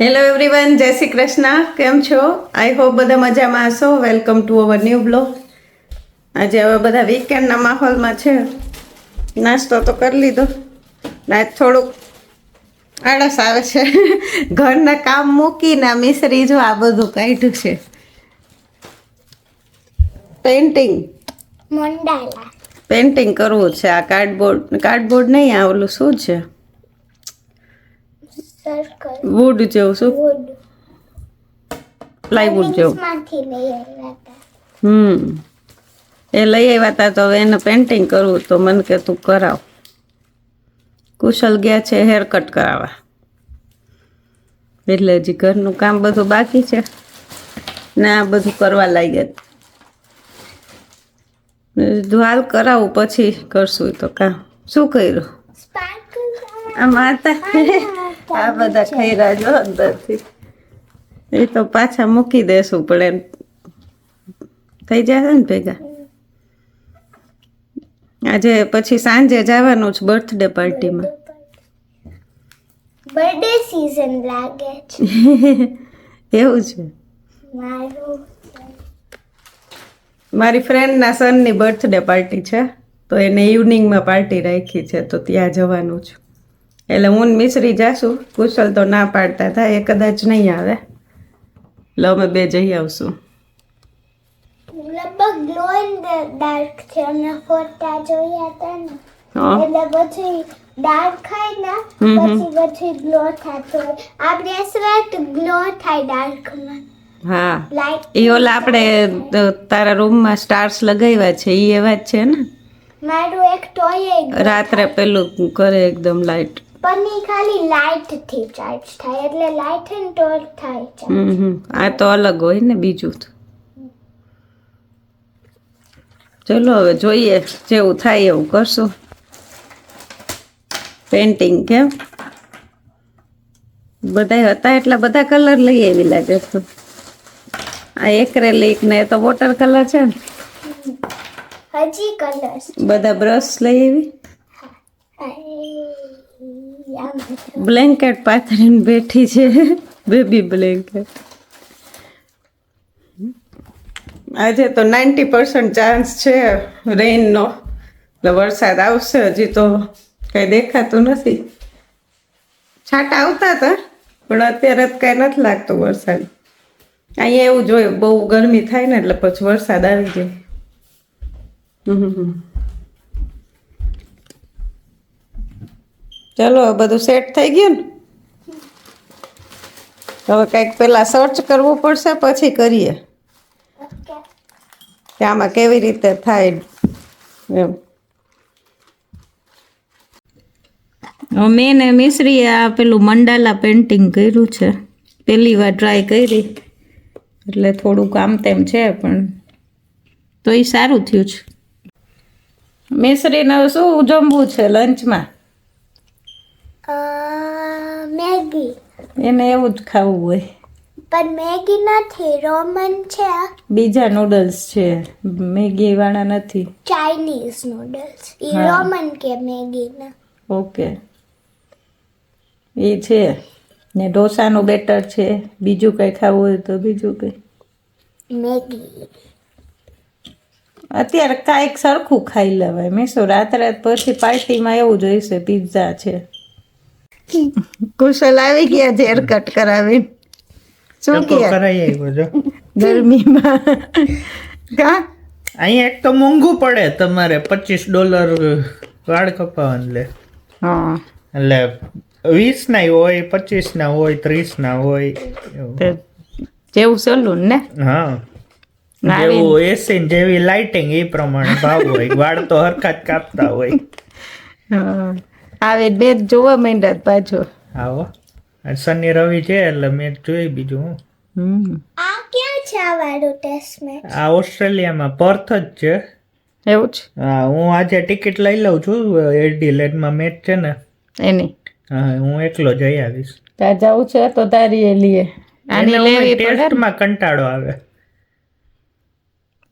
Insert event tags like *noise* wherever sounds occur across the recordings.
Hello everyone જય શ્રી કૃષ્ણ. કેમ છો? આઈ હોપ બધા મજામાં હશો. Welcome to our new blog આજે હવે બધા વીકેન્ડના માહોલમાં છે. નાસ્તો તો કરી લીધો. ને આજ થોડુંક આળસ આવે છે. *laughs* ઘરના કામ મૂકીને મિસરી જો આ બધું કાઢ્યું છે. પેઇન્ટિંગ મંડાલા. પેઇન્ટિંગ કરવું છે. આ કાર્ડબોર્ડ કાર્ડબોર્ડ નહીં આ ઓલું શું છે? સર્કલ વુડ જેવું શું? વુડ પ્લાયવુડ જેવું. હતા. હમ. એ લઈ આવ્યા હતા તો હવે એને પેન્ટિંગ કરવું તો મને કે તું કરાવ. કુશલ ગયા છે હેર કટ કરાવવા. એટલે હજી ઘરનું કામ બધું બાકી છે. ને આ બધું કરવા લાગ્યા. હાલ કરાવું પછી કરશું તો કામ. શું કર્યું? સ્પાર્કલ આ માતા આ બધા ખૈરા જો અંદરથી. એ તો પાછા મૂકી દેશું પણ એમ થઈ જશે ને ભેગા. આજે પછી સાંજે જવાનું છે બર્થડે પાર્ટીમાં બર્થડે સીઝન લાગે છે. *laughs* એવું છે? મારું. મારી ફ્રેન્ડના સનની બર્થડે પાર્ટી છે તો એને ઇવનિંગમાં પાર્ટી રાખી છે તો ત્યાં જવાનું છે. એટલે હું મિશ્રી જાશું કુશલ તો ના પાડતા હતા એ કદાચ નહીં આવે. એટલે અમે બે જઈ આવશું. લગભગ ગ્લો ઇન ડાર્ક છે અમે ફોટા જોયા હતા ને. એટલે પછી ડાર્ક થાય ને હમ હમ. પછી પછી ગ્લો થતો હોય આ બ્રેસલેટ ગ્લો થાય ડાર્કમાં હા. લાઈટ એ ઓલા આપણે તારા રૂમમાં સ્ટાર્સ લગાવ્યા છે એ એવા જ છે ને? મારું એક ટોય રાત્રે પેલું કરે એકદમ લાઇટ ઈ ખાલી લાઇટથી ચાર્જ થાય એટલે લાઇટ ને ટોર્ચ થાય હમ આ તો અલગ હોય ને બીજું ચલો હવે જોઈએ જેવું થાય એવું કરશું. પેન્ટિંગ કેમ બધા હતા એટલા બધા કલર લઈ આવી લાગે છે. આ એક્રેલિક ને એ તો વોટર કલર છે ને. હજી કલર બધા બ્રશ લઈ આવી? બ્લેન્કેટ પાથરીને બેઠી છે. Baby blanket. આજે તો નાઇન્ટી પર્સન્ટ ચાન્સ છે રેઇનનો. એટલે વરસાદ આવશે, હજી તો કંઈ દેખાતું નથી. છાંટા આવતા હતા, પણ અત્યારે તો કાંઈ નથી લાગતો વરસાદ. અહીંયા એવું જોઈએ, બહુ ગરમી થાય ને એટલે પછી વરસાદ આવી જાય. હમ હમ ચલો બધું સેટ થઈ ગયું ને? હવે કંઈક પહેલાં સર્ચ કરવું પડશે પછી કરીએ. કે આમાં કેવી રીતે થાય એમ. મેં ને મિશ્રીએ આ પેલું મંડાલા પેઇન્ટિંગ કર્યું છે. પહેલી વાર ટ્રાય કરી. એટલે થોડુંક આમ તેમ છે પણ તો એ સારું થયું છે. મિશ્રીને શું જમવું છે લંચમાં મેગી. એને એવું જ ખાવું હોય. પણ મેગી નથી રોમન છે. બીજા નૂડલ્સ છે. મેગી વાળા નથી. ચાઇનીઝ નૂડલ્સ એ રોમન કે મેગી ના ઓકે. એ છે. ને ઢોસાનું બેટર છે. બીજું કંઈ ખાવું હોય તો બીજું કંઈ. મેગી. અત્યારે કાંઈક સરખું ખાઈ લેવાય. મેં શું રાત પછી પાર્ટીમાં એવું જોઈશે પિઝા છે. કુશલ આવી ગયા છે હેરકટ કરાવી શું કે કરાઈ આવ્યો જો. ગરમીમાં. કા અહીંયા એક તો મોંઘું પડે તમારે પચીસ ડોલર વાળ કપાવવાનું લે. હા. એટલે વીસ ના હોય પચીસ ના હોય ત્રીસ ના હોય જેવું સલૂન ને? હા. જેવું એસી જેવી લાઇટિંગ એ પ્રમાણે ભાવ હોય. વાળ તો હરખા જ કાપતા હોય. હા. આવે બે જ જોવા માંડ્યા પાછો. આવો. શનિ રવિ છે એટલે મેં જોઈ બીજું હું. હમ. આ ક્યાં છે આ વાળું ટેસ્ટ મેચ આ ઓસ્ટ્રેલિયામાં પર્થ જ છે. એવું છે? હા હું આજે ટિકિટ લઈ લઉં છું. એડિલેડમાં મેચ છે ને. એની? હા હું એકલો જઈ આવીશ. ત્યાં જવું છે તો તારી એ લીએ. આની લેવી પડે ટેસ્ટમાં કંટાળો આવે.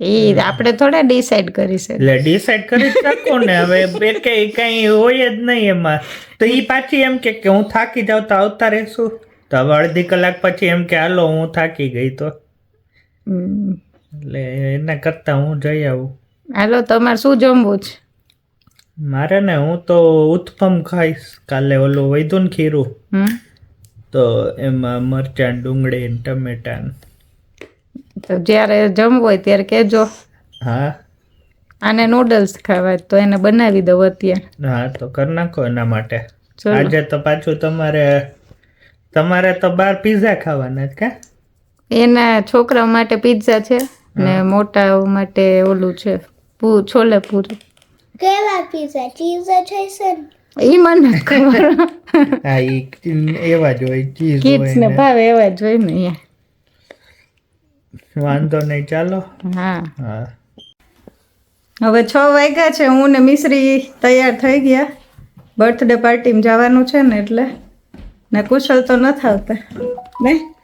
એ આપણે થોડા ડિસાઈડ કરી શકીએ એટલે ડિસાઈડ કરી શકો ને. હવે બે કઈ કઈ હોય જ નહીં એમાં. તો એ પાછી એમ કે કે હું થાકી જાઉં તો આવતા રહેશું. તો હવે અડધી કલાક પછી એમ કે હાલો હું થાકી ગઈ તો. એટલે એના કરતાં હું જઈ આવું. હાલો તમારે શું જમવું છે? મારે ને હું તો ઉત્પમ ખાઈશ. કાલે ઓલું વૈદું ને ખીરું તો એમાં મરચાં ડુંગળી ટમેટા. તો જ્યારે જમવું હોય ત્યારે કહેજો હા. આને નૂડલ્સ ખાવા તો એને બનાવી દઉં અત્યારે. હા તો કરી નાખો એના માટે. આજે તો પાછું તમારે તમારે તો બાર પીઝા ખાવાના જ કા? એના છોકરા માટે પીઝા છે ને મોટા માટે ઓલું છે પૂ છોલે પૂરી. કેવા પીઝા ચીઝ છે સર ઈ મને ખબર. હા ઈ એવા જ હોય ચીઝ હોય ને ને. ભાવે એવા જ હોય ને અહીંયા. વાંધો નહીં ચાલો. હા. હા. હવે છ વાગ્યા છે હું ને મિશ્રી તૈયાર થઈ ગયા. બર્થડે પાર્ટીમાં જવાનું છે ને એટલે. ને કુશલ તો નથી આવતા. ને?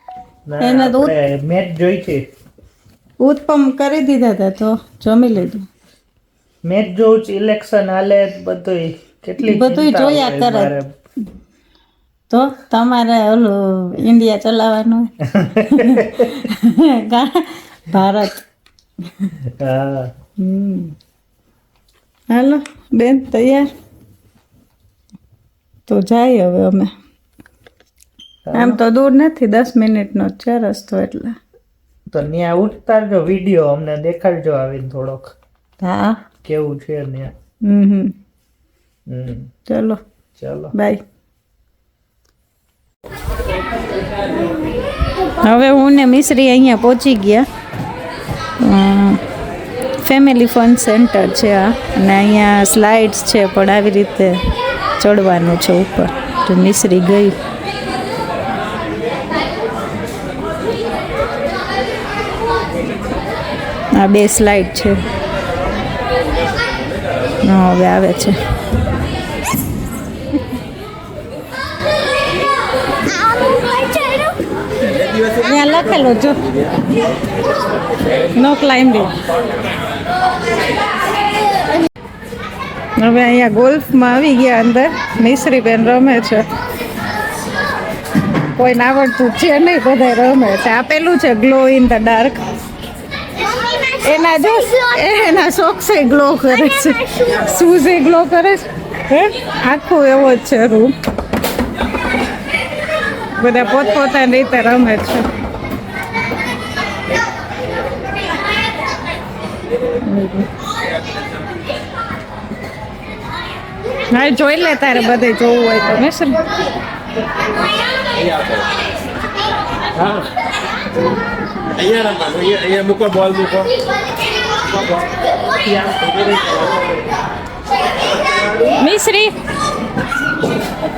એને તો મેચ જોઈ છે. ઉત્પમ કરી દીધા હતા તો જમી લીધું. મેચ જોઉં છું ઇલેક્શન હાલે બધું કેટલી બધુંય જોયા કરે. તો તમારે ઓલું ઇન્ડિયા ચલાવવાનું. *laughs* ભારત. હાલો બેન તૈયાર? તો જાય હવે અમે. આમ તો દૂર નથી દસ મિનિટનો જ છે રસ્તો એટલે. તો ત્યાં ઉતારજો વીડિયો અમને દેખાડજો આવીને થોડોક. હા. કેવું છે ત્યાં હમ. ચલો. ચાલો. બાય. હવે હું ને મિશ્રી અહીંયા પહોંચી ગયા. ફેમિલી ફન સેન્ટર છે આ. અને અહીંયા સ્લાઇડ્સ છે, પણ આવી રીતે ચડવાનું છે ઉપર. તો મિશ્રી ગઈ. આ બે સ્લાઇડ છે. હવે આવે છે. લખેલું જો નો ક્લાઇમ્બિંગ હવે અહીંયા ગોલ્ફમાં આવી ગયા અંદર. મિશ્રી બેન રમે છે. કોઈને આવડતું છે નહીં બધા રમે છે. આપેલું છે ગ્લો ઇન ધ ડાર્ક એના જો એના સોક્સે ગ્લો કરે છે. શૂઝ ગ્લો કરે છે. હે? આખું એવો જ છે રૂમ બધા પોતપોતાની રીતે રમે છે. હા જોઈ લે તારે બધે જોવું હોય તો. ને સર અહીંયા મૂકો બોલ મૂકો મિશ્રી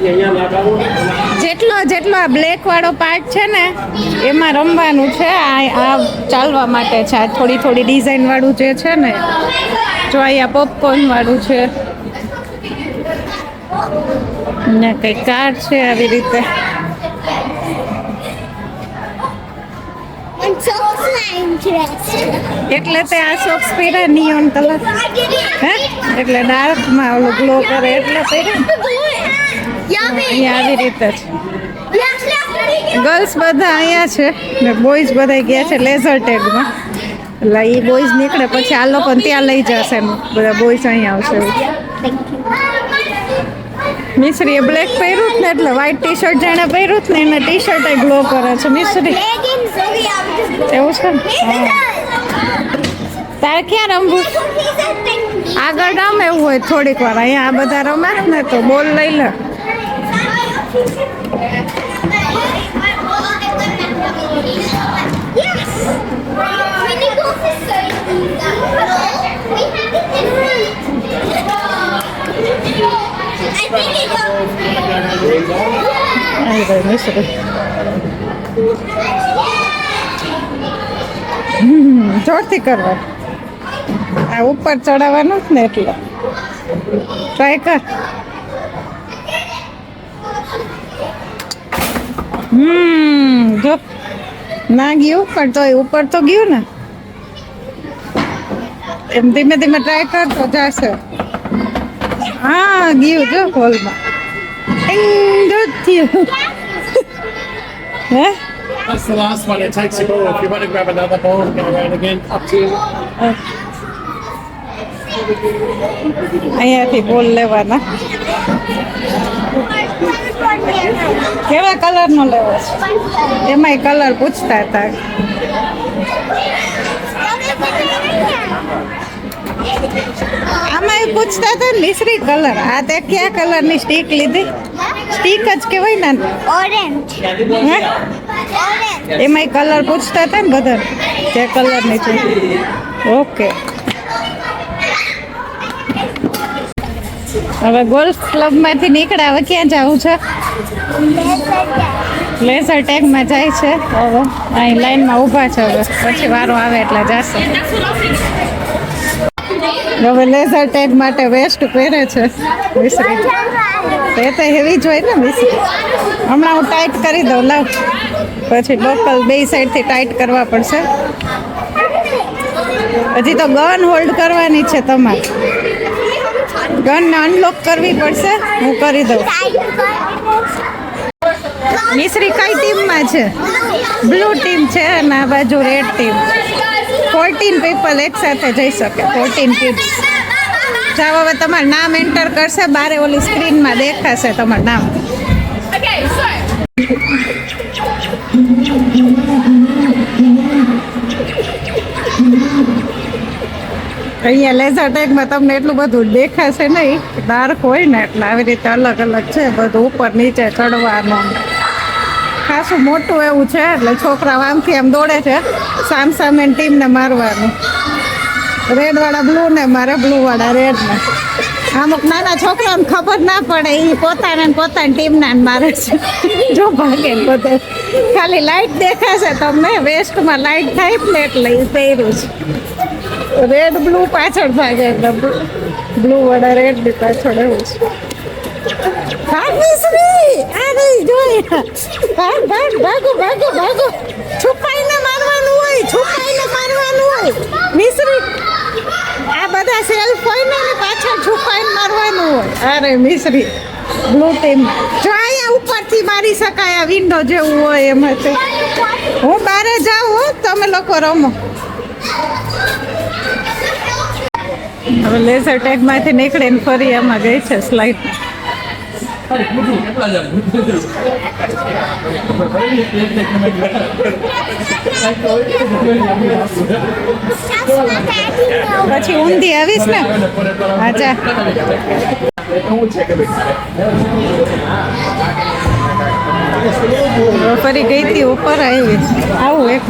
અહીંયા લગાવો. જેટલો આ બ્લેક વાળો પાર્ટ છે ને એમાં રમવાનું છે. આ આ ચાલવા માટે છે. આ થોડી થોડી ડિઝાઇન વાળું જે છે ને જો અહીંયા પોપકોર્ન વાળું છે. ને કઈ કાર છે આવી રીતે. એટલે તે આ સોક્સ પહેરે નિયોન કલર હે? એટલે ડાર્કમાં ઓલું ગ્લો કરે એટલે પહેરે *laughs* અહીંયા આવી રીતે છે ગર્લ્સ બધા અહીંયા છે ને બોયઝ બધા ગયા છે લેઝર ટેગમાં એટલે એ બોયઝ નીકળે પછી આ લોકો ત્યાં લઈ જશે એમ. બધા બોયઝ અહીંયા આવશે. મિશ્રીએ બ્લેક પહેર્યું ને એટલે વ્હાઈટ ટી શર્ટ જાણે પહેર્યું ને એને ટી શર્ટ ગ્લો કરે છે. મિશ્રી. એવું છે? તારે ક્યાં રમવું? આગળ રમે એવું હોય થોડીક વાર. અહીંયા આ બધા રમે ને તો બોલ લઈ લે. આવી ગઈ મિશ્રી જોરથી કરવા. આ ઉપર ચડાવવાનું ને એટલે. ટ્રાય કર. હમ, જો. ના ગયું, પણ તોય ઉપર તો ગયું ને. એમ ધીમે ધીમે ટ્રાય કર તો જશે. હા, ગયું, જો હોલમાં જો થયું. હે That's the last one. It takes a ball. If you want to grab another ball, go around again. Up to you. અહીંયાથી બોલ લેવાના કેવા કલરનો લેવો છે એમાંય કલર પૂછતા હતા આમાં એ પૂછતા હતા ને મિશ્રી કલર આ તે કયા કલરની સ્ટીક લીધી સ્ટીક જ કહેવાય ને? ઓરેન્જ હે. એમાંય કલર પૂછતા હતા ને બધા કે કલરની છે. ઓકે. હવે ગોલ્ફ ક્લબમાંથી નીકળ્યા હવે ક્યાં જવું છે? લેસર ટેગમાં જાય છે. હવે અહીં લાઈનમાં ઊભા છે હવે. પછી વારો આવે એટલે જશે. હવે લેઝર ટેગ માટે વેસ્ટ પહેરે છે. મિશ્રી તો એ તો હેવી જ હોય ને મિશ્રી હમણાં હું ટાઈટ કરી દઉં, લાવ. પછી લોકલ બે સાઈડથી ટાઈટ કરવા પડશે. હજી તો ગન હોલ્ડ કરવાની છે તમારે. ગનને અનલોક કરવી પડશે, હું કરી દઉં. મિશ્રી કઈ ટીમમાં છે? બ્લુ ટીમ છે અને આ બાજુ રેડ ટીમ ફોર્ટીન પીપલ એક સાથે જઈ શકે. ફોર્ટીન કિડ્સ જાવ હવે તમારું નામ એન્ટર કરશે. બારે ઓલી સ્ક્રીનમાં દેખાશે તમારું નામ. અહીંયા લેઝર ટેગમાં તમને એટલું બધું દેખાશે નહીં. ડાર્ક હોય ને એટલે આવી રીતે અલગ અલગ છે. બધું ઉપર નીચે ચડવાનું. ખાસું મોટું એવું છે, એટલે છોકરાઓ આમથી આમ દોડે છે. સામ સામે ટીમને મારવાનું. રેડ વાળા બ્લુ ને, મારે બ્લુ વાળા રેડ ને. અમુક નાના છોકરાઓને ખબર ના પડે એ પોતાને પોતાની ટીમના મારે છે. જો ભાગે બધે. ખાલી લાઈટ દેખાશે તમને વેસ્ટમાં લાઈટ થાય ને એટલે એ પહેર્યું છે. રેડ બ્લુ પાછળ ભાગે એટલે બ્લુ વાળા રેડ બી પાછળ એવું છે. ભાગ મિશ્રી આ નહીં જોઈ ભાગ ભાગ ભાગો ભાગો ભાગો છુપાઈને મારવાનું હોય છુપાઈને મારવાનું હોય મિશ્રી આ બધા સેલ્ફ હોય પાછળ છુપાઈને મારવાનું હોય અરે મિશ્રી બ્લુ જો અહીંયા ઉપરથી મારી શકાય આ વિન્ડો જેવું હોય એમાંથી હું બહાર જાઉં હો તમે લોકો રમો હવે લેઝર ટેગમાંથી નીકળીને ફરી એમાં ગઈ છે સ્લાઇડ પછી ઊંધી આવીશ ને? અચ્છા ફરી ગઈ હતી, ઉપર આવી. આવું એક.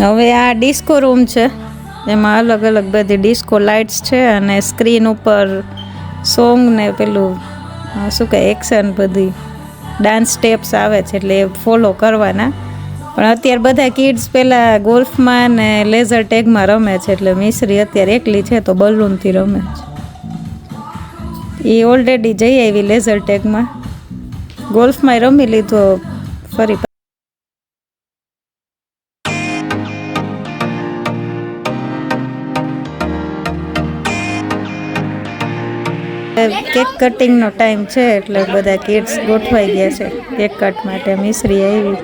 હવે આ ડિસ્કો રૂમ છે. એમાં અલગ અલગ બધી ડિસ્કો લાઇટ્સ છે અને સ્ક્રીન ઉપર સોંગ ને પેલું શું કહે એક્શન બધી ડાન્સ સ્ટેપ્સ આવે છે એટલે એ ફોલો કરવાના. પણ અત્યારે બધા કિડ્સ પહેલાં ગોલ્ફમાં ને લેઝર ટેગમાં રમે છે એટલે મિશ્રી અત્યારે એકલી છે તો બલૂનથી રમે છે. એ ઓલરેડી જઈ આવી લેઝર ટેગમાં ગોલ્ફમાં રમી લીધો ફરી કેક કટિંગનો ટાઈમ છે એટલે બધા કિડ્સ ગોઠવાઈ ગયા છે કેક કટ માટે. મિશ્રી આવી.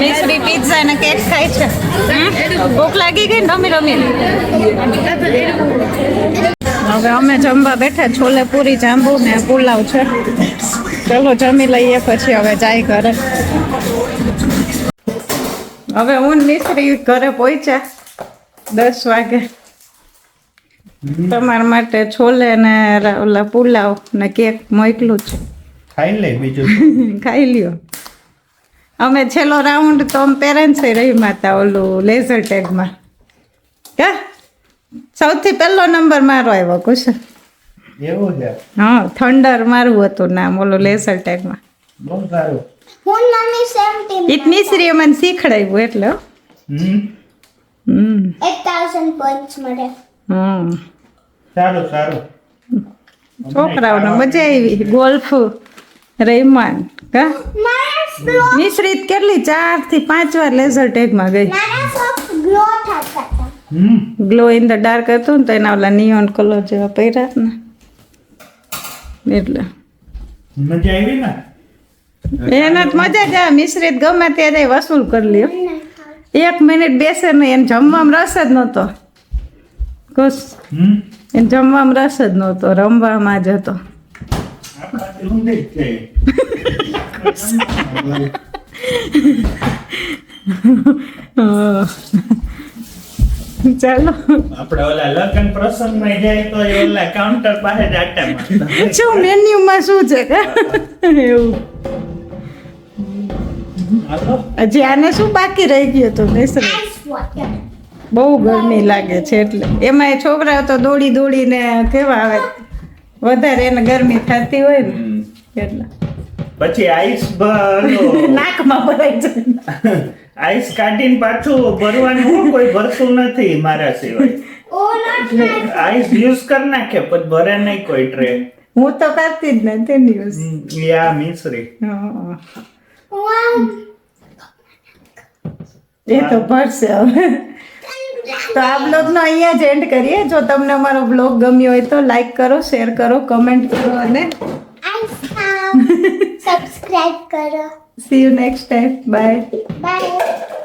મિશ્રી પિઝા ને કેક ખાય છે? ભૂખ લાગી ગઈ ને રમી રમી. હવે અમે જમવા બેઠા છોલે, પૂરી, જાંબુ ને પુલાવ છે. ચલો જમી લઈએ, પછી હવે જાય ઘરે. હવે હું નીકળી ઘરે પહોંચ્યા દસ વાગે. તમારા માટે છોલે ને ઓલા પુલાવ ને કેક મોકલું છે. ખાઈ લે બીજું *laughs* ખાઈ લ્યો. અમે છેલ્લો રાઉન્ડ તો અમે પેરેન્ટ્સ રહી માતા ઓલું લેઝર ટેગમાં. કે સૌથી પહેલો નંબર મારો આવ્યો કુશલ. એવું છે? હા થંડર મારું હતું નામ ઓલું લેઝર ટેગમાં. બહુ સારું. હું મમ્મી સેમ ટીમ ઈટ મિશ્રીએ મને શીખડાવ્યું એટલે. હમ. હમ. એક થાઉઝન્ડ પોઈન્ટ્સ મળે. હમ. સારું સારું. છોકરાઓને મજા આવી. ગોલ્ફ રહીમાન કા મિશ્રિત કેટલી? ચારથી પાંચ વાર લેઝર ટેગમાં ગઈ. ગ્લો થતા હમ. ગ્લો ઇન ધ ડાર્ક હતું ને તો એના ઓલા નિયોન કલર જેવા પહેર્યા ને. એટલે. મજા આવી ને? એના મજા જ મિશ્રિત ગમે ત્યારે વસૂલ કરી લ્યો એક મિનિટ બેસે નહીં એને જમવામાં રસ જ નહોતો. ખુશ એને જમવામાં રસ જ નહોતો રમવામાં જ હતો. *laughs* ચાલો. આપણે ઓલા લગ્ન પ્રસંગમાં જાય તો ઓલા કાઉન્ટર પાસે જ આટા શું મેન્યુમાં શું છે? કે *laughs* એવું. હજી આને શું બાકી રહી ગયું હતું મિશ્રિત બહુ ગરમી લાગે છે એટલે. એમાં છોકરાઓ તો દોડી દોડીને કેવા આવે? વધારે એને ગરમી થતી હોય ને એટલે. પછી આઈસ ભરો *laughs* નાકમાં ભરાઈ જાય. આઈસ કાઢીને પાછું ભરવાનું હું કોઈ ભરતું નથી મારા સિવાય. આઈસ યુઝ કરી નાખે પણ ભરે નહીં કોઈ ટ્રે. હું તો કરતી જ નથી યુઝ યા મિશ્રી. Wow. એ તો ભરશે હવે. તો આ બ્લોગનો અહીંયા જ એન્ડ કરીએ. જો તમને અમારો બ્લોગ ગમ્યો હોય તો લાઈક કરો શેર કરો કમેન્ટ કરો અને Ice કરો. See you next time bye Bye.